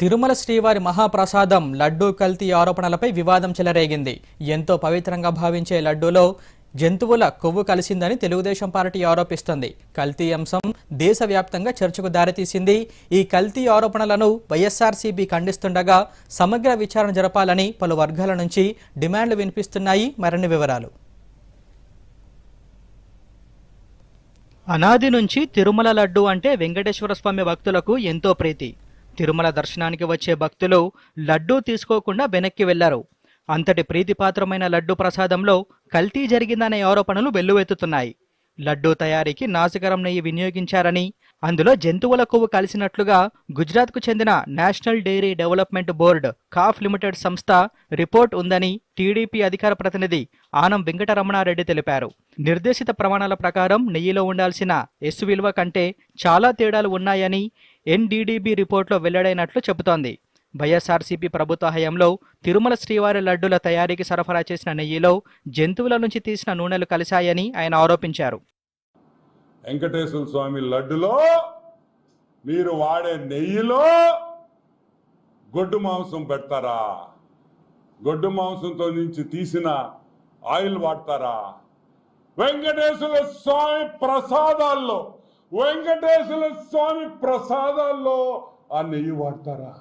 తిరుమల శ్రీవారి మహాప్రసాదం లడ్డూ కల్తీ ఆరోపణలపై వివాదం చెలరేగింది. ఎంతో పవిత్రంగా భావించే లడ్డూలో జంతువుల కొవ్వు కలిసిందని తెలుగుదేశం పార్టీ ఆరోపిస్తుంది. కల్తీ అంశం దేశవ్యాప్తంగా చర్చకు దారితీసింది. ఈ కల్తీ ఆరోపణలను వైఎస్ఆర్సీబీ ఖండిస్తుండగా సమగ్ర విచారణ జరపాలని పలు వర్గాల నుంచి డిమాండ్లు వినిపిస్తున్నాయి. మరిన్ని వివరాలు. అనాది నుంచి తిరుమల లడ్డు అంటే వెంకటేశ్వర స్వామి భక్తులకు ఎంతో ప్రీతి. తిరుమల దర్శనానికి వచ్చే భక్తులు లడ్డూ తీసుకోకుండా వెనక్కి వెళ్ళారు. అంతటి ప్రీతిపాత్రమైన లడ్డు ప్రసాదంలో కల్తీ జరిగిందనే ఆరోపణలు వెల్లువెత్తుతున్నాయి. లడ్డూ తయారీకి నాసికరం నెయ్యి వినియోగించారని అందులో జంతువుల కొవ్వు కలిసినట్లుగా గుజరాత్కు చెందిన National Dairy Development Board calf limited సంస్థ రిపోర్ట్ ఉందని టీడీపీ అధికార ప్రతినిధి ఆనం వెంకటరమణారెడ్డి తెలిపారు. నిర్దేశిత ప్రమాణాల ప్రకారం నెయ్యిలో ఉండాల్సిన ఎస్ విలువ కంటే చాలా తేడాలు ఉన్నాయని ఎన్డీడీబీ రిపోర్ట్లో వెల్లడైనట్లు చెబుతోంది. వైఎస్ఆర్సీపీ ప్రభుత్వ హయాంలో తిరుమల శ్రీవారి లడ్డుల తయారీకి సరఫరా చేసిన నెయ్యిలో జంతువుల నుంచి తీసిన నూనెలు కలిశాయని ఆయన ఆరోపించారు. వెంకటేశ్వర స్వామి లడ్డులో మీరు వాడే నెయ్యిలో గొడ్డు మాంసం పెడతారా? గొడ్డు మాంసంతో నుంచి తీసిన ఆయిల్ వాడతారా? వెంకటేశ్వర స్వామి ప్రసాదాల్లో వెంకటేశ్వర స్వామి ప్రసాదాల్లో ఆ నెయ్యి వాడతారా?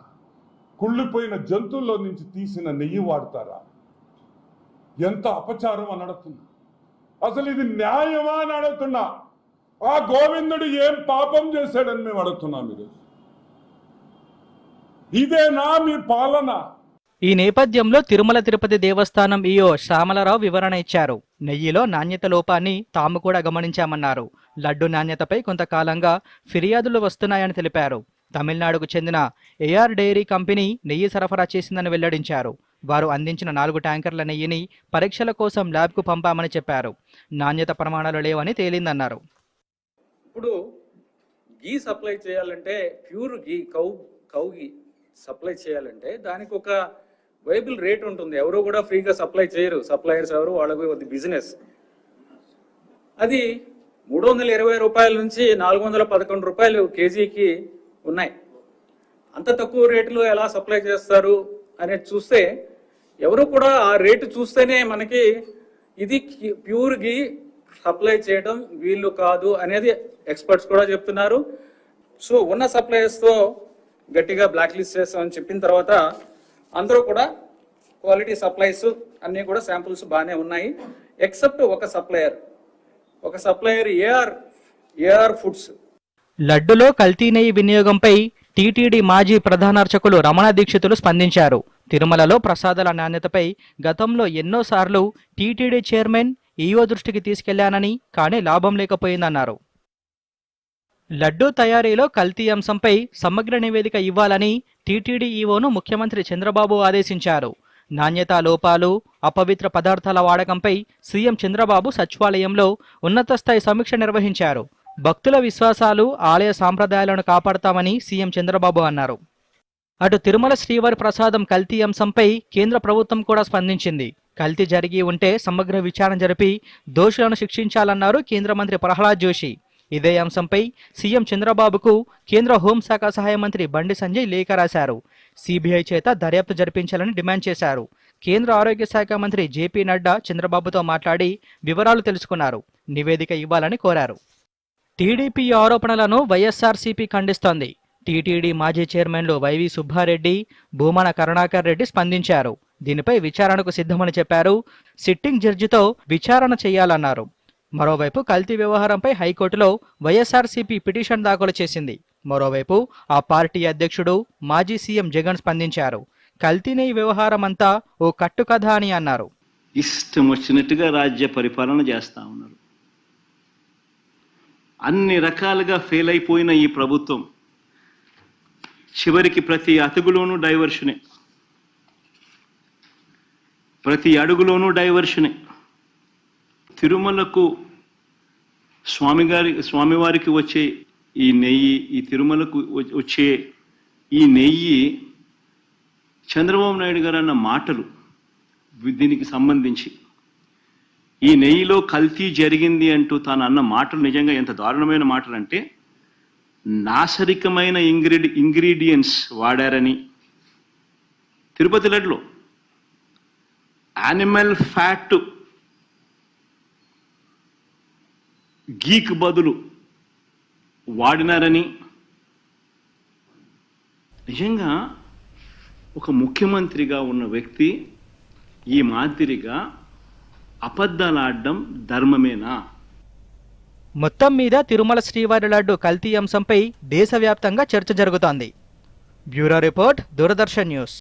కుళ్ళిపోయిన జంతువుల్లో నుంచి తీసిన నెయ్యి వాడతారా? ఎంత అపచారం అని అడుగుతున్నా అసలు ఇది న్యాయమా అని అడుగుతున్నా. ఆ గోవిందుడు ఏం పాపం చేశాడని మేము అడుగుతున్నాం మీరు ఇదేనా మీ పాలన. ఈ నేపథ్యంలో తిరుమల తిరుపతి దేవస్థానం ఈయో శ్యామలరావు వివరణ ఇచ్చారు. నెయ్యిలో నాణ్యత లోపాన్ని తాము కూడా గమనించామన్నారు. లడ్డు నాణ్యతపై కొంతకాలంగా ఫిర్యాదులు వస్తున్నాయని తెలిపారు. తమిళనాడుకు చెందిన ఏఆర్ డైరీ కంపెనీ నెయ్యి సరఫరా చేసిందని వెల్లడించారు. వారు అందించిన నాలుగు ట్యాంకర్ల నెయ్యిని పరీక్షల కోసం ల్యాబ్కు పంపామని చెప్పారు. నాణ్యత ప్రమాణాలు లేవని తేలిందన్నారు. ఇప్పుడు గీ సప్లై చేయాలంటే pure ghee cow cow ghee supply చేయాలంటే దానికి ఒక వైబుల్ రేట్ ఉంటుంది. ఎవరు కూడా ఫ్రీగా సప్లై చేయరు. సప్లయర్స్ ఎవరు వాళ్ళకు అది బిజినెస్. అది మూడు వందల ఇరవై రూపాయల నుంచి నాలుగు వందల పదకొండు రూపాయలు కేజీకి ఉన్నాయి. అంత తక్కువ రేటులో ఎలా సప్లై చేస్తారు అనేది చూస్తే ఎవరు కూడా ఆ రేటు చూస్తేనే మనకి ఇది ప్యూర్ గీ సప్లై చేయడం వీళ్ళు కాదు అనేది ఎక్స్పర్ట్స్ కూడా చెప్తున్నారు. సో ఉన్న సప్లయర్స్తో గట్టిగా బ్లాక్ లిస్ట్ చేస్తామని చెప్పిన తర్వాత అందరూ కూడా క్వాలిటీ సప్లైస్ అన్నీ కూడా శాంపుల్స్ బాగానే ఉన్నాయి. ఎక్సెప్ట్ ఒక సప్లయర్. ఒక supplier A R A R foods లడ్డులో కల్తీ నెయ్యి వినియోగంపై టీటీడీ మాజీ ప్రధాన అర్చకులు రమణ దీక్షితులు స్పందించారు. తిరుమలలో ప్రసాదాల నాణ్యతపై గతంలో ఎన్నోసార్లు టీటీడీ చైర్మన్ ఈఓ దృష్టికి తీసుకెళ్ళానని కానీ లాభం లేకపోయిందన్నారు. లడ్డూ తయారీలో కల్తీ అంశంపై సమగ్ర నివేదిక ఇవ్వాలని టీటీడీ ఈఓను ముఖ్యమంత్రి చంద్రబాబు ఆదేశించారు. నాణ్యతా లోపాలు అపవిత్ర పదార్థాల వాడకంపై సీఎం చంద్రబాబు సచివాలయంలో ఉన్నత స్థాయి సమీక్ష నిర్వహించారు. భక్తుల విశ్వాసాలు ఆలయ సాంప్రదాయాలను కాపాడతామని సీఎం చంద్రబాబు అన్నారు. అటు తిరుమల శ్రీవారి ప్రసాదం కల్తీ అంశంపై కేంద్ర ప్రభుత్వం కూడా స్పందించింది. కల్తీ జరిగి ఉంటే సమగ్ర విచారణ జరిపి దోషులను శిక్షించాలన్నారు కేంద్ర మంత్రి ప్రహ్లాద్ జోషి. ఇదే అంశంపై సీఎం చంద్రబాబుకు కేంద్ర హోంశాఖ సహాయ మంత్రి బండి సంజయ్ లేఖ రాశారు. సిబిఐ చేత దర్యాప్తు జరిపించాలని డిమాండ్ చేశారు. కేంద్ర ఆరోగ్య శాఖ మంత్రి జేపీ నడ్డా చంద్రబాబుతో మాట్లాడి వివరాలు తెలుసుకున్నారు. నివేదిక ఇవ్వాలని కోరారు. టీడీపీ ఆరోపణలను వైఎస్ఆర్సీపీ ఖండిస్తోంది. టీటీడీ మాజీ చైర్మన్లు వైవి సుబ్బారెడ్డి భూమన కరుణాకర్ రెడ్డి స్పందించారు. దీనిపై విచారణకు సిద్ధమని చెప్పారు. సిట్టింగ్ జడ్జితో విచారణ చేయాలన్నారు. మరోవైపు కల్తీ వ్యవహారంపై హైకోర్టులో వైఎస్ఆర్సీపీ పిటిషన్ దాఖలు చేసింది. మరోవైపు ఆ పార్టీ అధ్యక్షుడు మాజీ సీఎం జగన్ స్పందించారు. కల్తీనే వ్యవహారం అంతా ఓ కట్టుకథ అని అన్నారు. ఇష్టం వచ్చినట్టుగా రాజ్య పరిపాలన చేస్తా ఉన్నారు. అన్ని రకాలుగా ఫెయిల్ అయిపోయిన ఈ ప్రభుత్వం. చివరికి ప్రతి అతుగులోనూ డైవర్షనే ప్రతి అడుగులోనూ డైవర్షనే తిరుమలకు స్వామిగారి స్వామివారికి వచ్చే ఈ నెయ్యి ఈ తిరుమలకు వచ్చే ఈ నెయ్యి చంద్రబాబు నాయుడు గారు అన్న మాటలు దీనికి సంబంధించి. ఈ నెయ్యిలో కల్తీ జరిగింది అంటూ తాను అన్న మాటలు నిజంగా ఎంత దారుణమైన మాటలు అంటే నాసరికమైన ఇంగ్రీడి ఇంగ్రీడియంట్స్ వాడారని. తిరుపతి లడ్లో యానిమల్ ఫ్యాట్ గీక్ బదులు వాడినారని. నిజంగా ఒక ముఖ్యమంత్రిగా ఉన్న వ్యక్తి ఈ మాదిరిగా అబద్ధాలు ఆడడం ధర్మమేనా? మొత్తం మీద తిరుమల శ్రీవారి లడ్డు కల్తీ అంశంపై దేశవ్యాప్తంగా చర్చ జరుగుతోంది. Bureau report Doordarshan news.